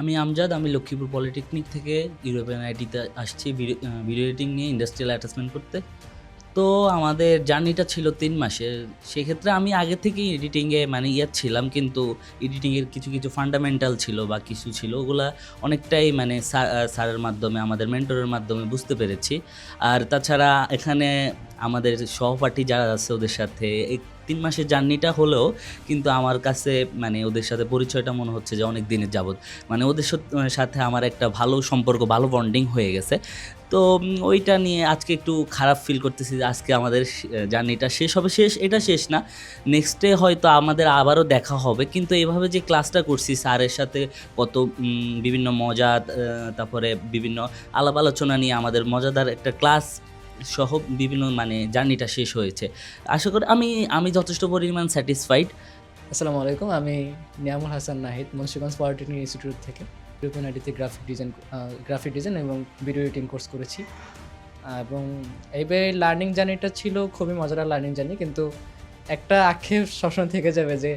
আমি আমজাদ, আমি লক্ষ্মীপুর পলিটেকনিক থেকে ইউরোপিয়ান আইটিতে আসছি ভিডিও এডিটিং নিয়ে ইন্ডাস্ট্রিয়াল অ্যাটাচমেন্ট করতে। তো আমাদের জার্নিটা ছিল তিন মাসের। সেক্ষেত্রে আমি আগে থেকেই এডিটিংয়ে মানে ইয়ে ছিলাম, কিন্তু এডিটিংয়ের কিছু কিছু ফান্ডামেন্টাল ছিল বা কিছু ছিল, ওগুলা অনেকটাই মানে স্যারের মাধ্যমে, আমাদের মেন্টরের মাধ্যমে বুঝতে পেরেছি। আর তাছাড়া এখানে আমাদের সহপাঠী যারা আছে ওদের সাথে তিন মাসের জার্নিটা হলেও কিন্তু আমার কাছে মানে ওদের সাথে পরিচয়টা মনে হচ্ছে যে অনেক দিনের যাবত মানে ওদের সাথে আমার একটা ভালো সম্পর্ক, ভালো বন্ডিং হয়ে গেছে। তো ওইটা নিয়ে আজকে একটু খারাপ ফিল করতেছি যে আজকে আমাদের জার্নিটা শেষ হবে। শেষ, এটা শেষ না। নেক্সট ডে হয়তো আমাদের আবারও দেখা হবে। কিন্তু এভাবে যে ক্লাসটা করছি, স্যারের সাথে কত বিভিন্ন মজা তারপরে বিভিন্ন আলাপ আলোচনা নিয়ে আমাদের মজাদার একটা ক্লাস সহ বিভিন্ন মানে জার্নিটা শেষ হয়েছে। আশা করি আমি আমি যথেষ্ট পরিমাণ স্যাটিসফাইড আসসালামু আলাইকুম, আমি নিয়ামুল হাসান নাহিদ, মুন্সিগঞ্জ পলিটেকনিক ইনস্টিটিউট থেকে গ্রাফিক ডিজাইন গ্রাফিক ডিজাইন এবং ভিডিও এডিটিং কোর্স করেছি। এবং এইবার লার্নিং জার্নিটা ছিল খুবই মজার লার্নিং জার্নি কিন্তু একটা আক্ষেপ সবসময় থেকে যাবে যে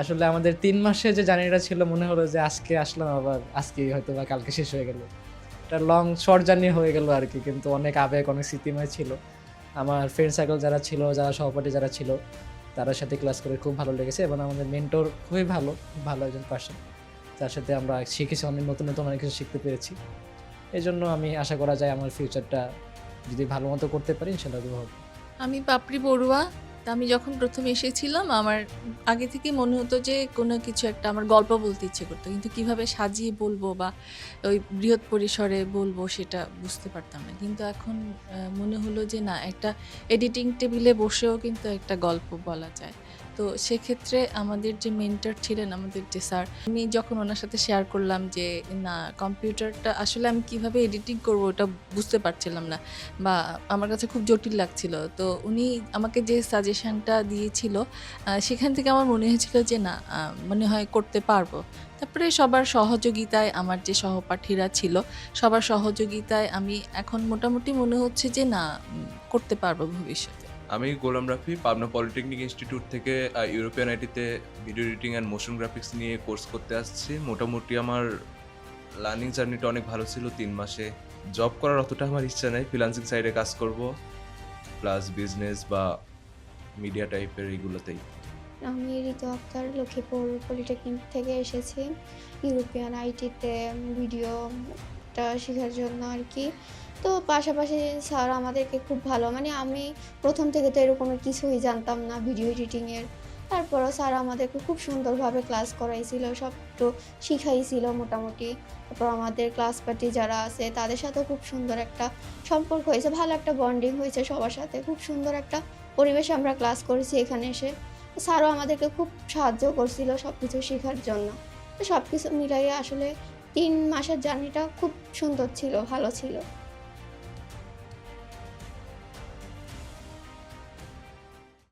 আসলে আমাদের তিন মাসে যে জার্নিটা ছিল, মনে হলো যে আজকে আসলাম আবার আজকে হয়তো বা কালকে শেষ হয়ে গেল। একটা লং শর্ট জার্নি হয়ে গেল আর কি, কিন্তু অনেক আবেগ, অনেক স্মৃতিময় ছিল। আমার ফ্রেন্ড সার্কেল যারা ছিল, যারা সহপাঠী যারা ছিল, তার সাথে ক্লাস করে খুব ভালো লেগেছে এবং আমাদের মেন্টর খুবই ভালো ভালো একজন পার্সন তার সাথে আমরা শিখেছি অনেক, নতুন নতুন অনেক কিছু শিখতে পেরেছি। এই জন্য আমি আশা করা যায় আমার ফিউচারটা যদি ভালো মতো করতে পারি সেটা হবে আমি পাপড়ি বড়ুয়া তা আমি যখন প্রথম এসেছিলাম, আমার আগে থেকে মনে হতো যে কোনো কিছু একটা আমার গল্প বলতে ইচ্ছে করতো। কিন্তু কীভাবে সাজিয়ে বলব বা ওই বৃহৎ পরিসরে বলব সেটা বুঝতে পারতাম না। কিন্তু এখন মনে হলো যে না, একটা এডিটিং টেবিলে বসেও কিন্তু একটা গল্প বলা যায়। তো সেক্ষেত্রে আমাদের যে মেন্টর ছিলেন আমাদের যে স্যার আমি যখন ওনার সাথে শেয়ার করলাম যে, না কম্পিউটারটা আসলে আমি কীভাবে এডিটিং করব ওটা বুঝতে পারছিলাম না। বা আমার কাছে খুব জটিল লাগছিল। তো উনি আমাকে যে সাজেশনটা দিয়েছিল সেখান থেকে আমার মনে হয়েছিল যে, না মনে হয় করতে পারব। তারপরে সবার সহযোগিতায় আমার যে সহপাঠীরা ছিল, সবার সহযোগিতায় আমি এখন মোটামুটি মনে হচ্ছে যে, না করতে পারব ভবিষ্যতে। আমি গোলাম রাফি, পাবনা পলিটেকনিক ইনস্টিটিউট থেকে European আইটিতে video editing and motion graphics নিয়ে কোর্স করতে আসছি। মোটামুটি আমার লার্নিং জার্নিটা অনেক ভালো ছিল তিন মাসে। জব করার অতটা আমার ইচ্ছা নেই ফ্রিলান্সিং সাইডে কাজ করব। প্লাস বিজনেস বা মিডিয়া টাইপের এইগুলোতেই আমি ঋতু আক্তার, লক্ষ্মীপুর পলিটেকনিক থেকে এসেছি। ইউরোপিয়ান আইটিতে ভিডিওটা শেখার জন্য আর কি। তো পাশাপাশি স্যার আমাদেরকে খুব ভালো মানে আমি প্রথম থেকে তো এরকম কিছুই জানতাম না ভিডিও এডিটিংয়ের তারপরও স্যার আমাদেরকে খুব সুন্দরভাবে ক্লাস করাইছিল, সব একটু শিখাইছিল মোটামুটি। তারপর আমাদের ক্লাস পার্টি যারা আছে, তাদের সাথেও খুব সুন্দর একটা সম্পর্ক হয়েছে, ভালো একটা বন্ডিং হয়েছে সবার সাথে। খুব সুন্দর একটা পরিবেশে আমরা ক্লাস করেছি এখানে এসে। স্যারও আমাদেরকে খুব সাহায্য করছিল সব কিছু শেখার জন্য। তো সব কিছু মিলাইয়ে আসলে তিন মাসের জার্নিটা খুব সুন্দর ছিল ভালো ছিল।